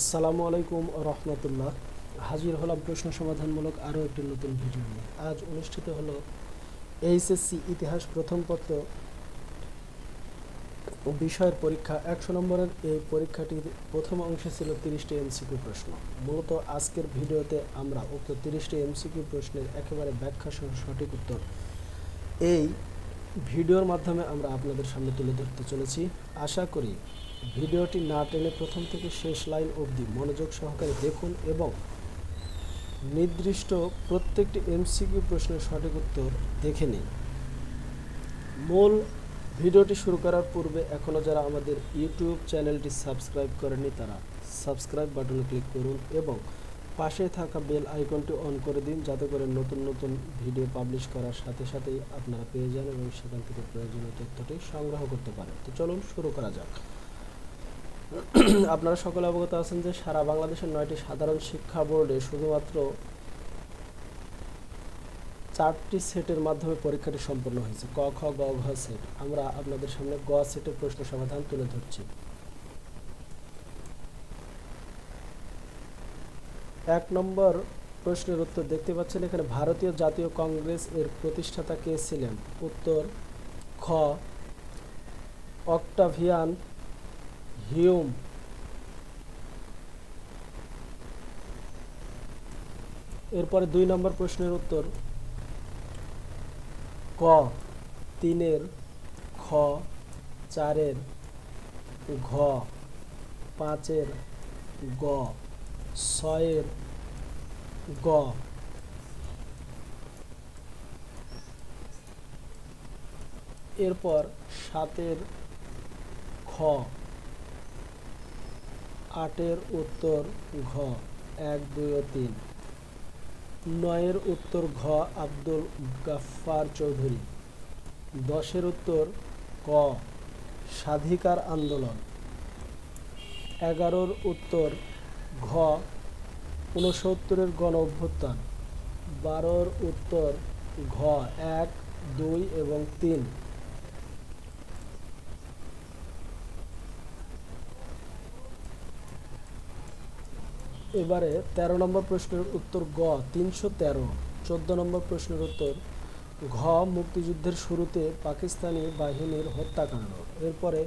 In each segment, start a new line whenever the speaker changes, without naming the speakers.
আসসালামু আলাইকুম রহমতুল্লাহ। হাজির হলাম প্রশ্ন সমাধানমূলক আরও একটি নতুন ভিডিও নিয়ে। আজ অনুষ্ঠিত হলো এইচএসসি ইতিহাস প্রথম পত্র বিষয়ের পরীক্ষা। একশো নম্বরের এই পরীক্ষাটির প্রথম অংশে ছিল তিরিশটি এমসিকিউ প্রশ্ন। মূলত আজকের ভিডিওতে আমরা উক্ত তিরিশটি এমসিকিউ প্রশ্নের একেবারে ব্যাখ্যা সহ সঠিক উত্তর এই ভিডিওর মাধ্যমে আমরা আপনাদের সামনে তুলে ধরতে চলেছি। আশা করি ভিডিওটি না টেনে প্রথম থেকে শেষ লাইন অবধি মনোযোগ সহকারে দেখুন এবং নির্দিষ্ট প্রত্যেকটি এমসিকিউ প্রশ্নের সঠিক উত্তর দেখে নিন। মূল ভিডিওটি শুরু করার পূর্বে এখনও যারা আমাদের ইউটিউব চ্যানেলটি সাবস্ক্রাইব করেনি তারা সাবস্ক্রাইব বাটনে ক্লিক করুন এবং পাশে থাকা বেল আইকনটি অন করে দিন যাতে করে নতুন নতুন ভিডিও পাবলিশ করার সাথে সাথেই আপনারা পেয়ে যান এবং সেখান থেকে প্রয়োজনীয় তথ্যটি সংগ্রহ করতে পারেন। তো চলুন শুরু করা যাক। আপনারা সকলে অবগত আছেন যে সারা বাংলাদেশের নয়টি সাধারণ শিক্ষা বোর্ডে শুধুমাত্র চারটি সেটের মাধ্যমে পরীক্ষাটি সম্পন্ন হয়েছে। ক, খ, গ, ঘ সেট। আমরা আপনাদের সামনে গ সেটের প্রশ্ন সমাধান তুলে ধরছি। এক নম্বর প্রশ্নের উত্তর দেখতে পাচ্ছেন, এখানে ভারতীয় জাতীয় কংগ্রেস এর প্রতিষ্ঠাতা কে ছিলেন? উত্তর, খ, অক্টাভিয়ান হিউম। এরপরে দুই নম্বর প্রশ্নের উত্তর, ক, তিনের, খ, চারের, ঘ, পাঁচের, গ। ছয়ের গ। এরপর সাতের খ। আটের উত্তর ঘ, এক, দুই ও তিন। নয়ের উত্তর ঘ, আব্দুল গাফফার চৌধুরী। দশের উত্তর ক, স্বাধিকার আন্দোলন। এগারোর উত্তর ঘ, ঊনসত্তরের গণ অভ্যুত্থান। বারোর উত্তর, ঘ, এক, দুই এবং তিন। এবারে তেরো নম্বর প্রশ্নের উত্তর গ, তিনশো তেরো। চোদ্দ নম্বর প্রশ্নের উত্তর, ঘ, মুক্তিযুদ্ধের শুরুতে পাকিস্তানি বাহিনীর হত্যাকাণ্ড। এরপরে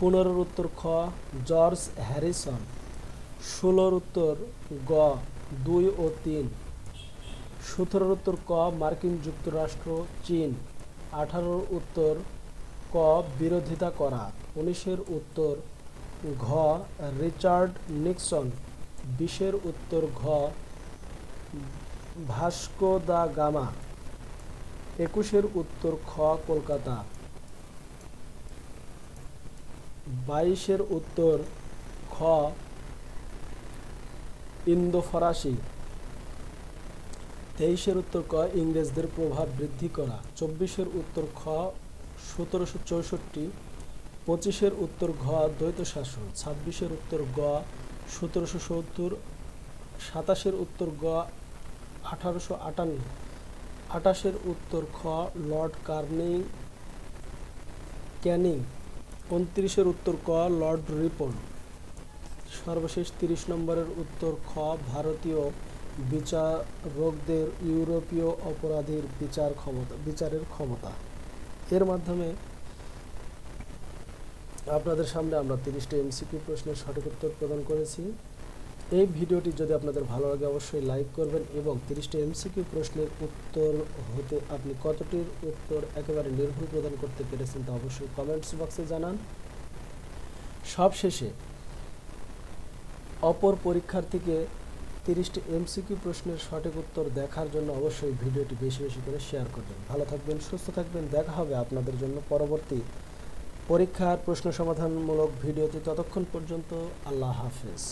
পনেরোর উত্তর খ, জর্জ হ্যারিসন। ষোলোর উত্তর গ, দুই ও তিন। সতেরোর উত্তর ক, মার্কিন যুক্তরাষ্ট্র, চীন। আঠারোর উত্তর ক, বিরোধিতা করা। উনিশের উত্তর ঘ, রিচার্ড নিক্সন। বিশের উত্তর ঘ, ভাস্কো দা গামা। একুশের উত্তর খ, কলকাতা। বাইশের উত্তর খ ইন্দো ফরাসি তেইশের উত্তর ক, ইংরেজদের প্রভাব বৃদ্ধি করা। চব্বিশের উত্তর খ, সতেরোশো চৌষট্টি। পঁচিশের উত্তর ঘ দ্বৈত শাসন ছাব্বিশের উত্তর গ, সতেরোশো সত্তর। সাতাশের উত্তর গ, আঠারোশো আটান্ন। আটাশের উত্তর খ, লর্ড কার্নিং ক্যানিং। উনত্রিশের উত্তর ক, লর্ড রিপন। সর্বশেষ তিরিশ নম্বরের উত্তর, খ, ভারতীয় বিচারকদের ইউরোপীয় অপরাধীর বিচার ক্ষমতা, বিচারের ক্ষমতা। এর মাধ্যমে আপনাদের সামনে আমরা তিরিশটি এমসিকিউ প্রশ্নের সঠিক উত্তর প্রদান করেছি। এই ভিডিওটি যদি আপনাদের ভালো লাগে, অবশ্যই লাইক করবেন এবং তিরিশটি এমসিকিউ প্রশ্নের উত্তর হতে আপনি কতটির উত্তর একেবারে নির্ভুল প্রদান করতে পেরেছেন তা অবশ্যই কমেন্টস বক্সে জানান। সবশেষে অপর পরীক্ষার্থীকে তিরিশটি এমসিকিউ প্রশ্নের সঠিক উত্তর দেখার জন্য অবশ্যই ভিডিওটি বেশি বেশি করে শেয়ার করবেন। ভালো থাকবেন, সুস্থ থাকবেন, দেখা হবে আপনাদের জন্য পরবর্তী পরীক্ষার প্রশ্ন সমাধানমূলক ভিডিওতে। ততক্ষণ পর্যন্ত আল্লাহ হাফেজ।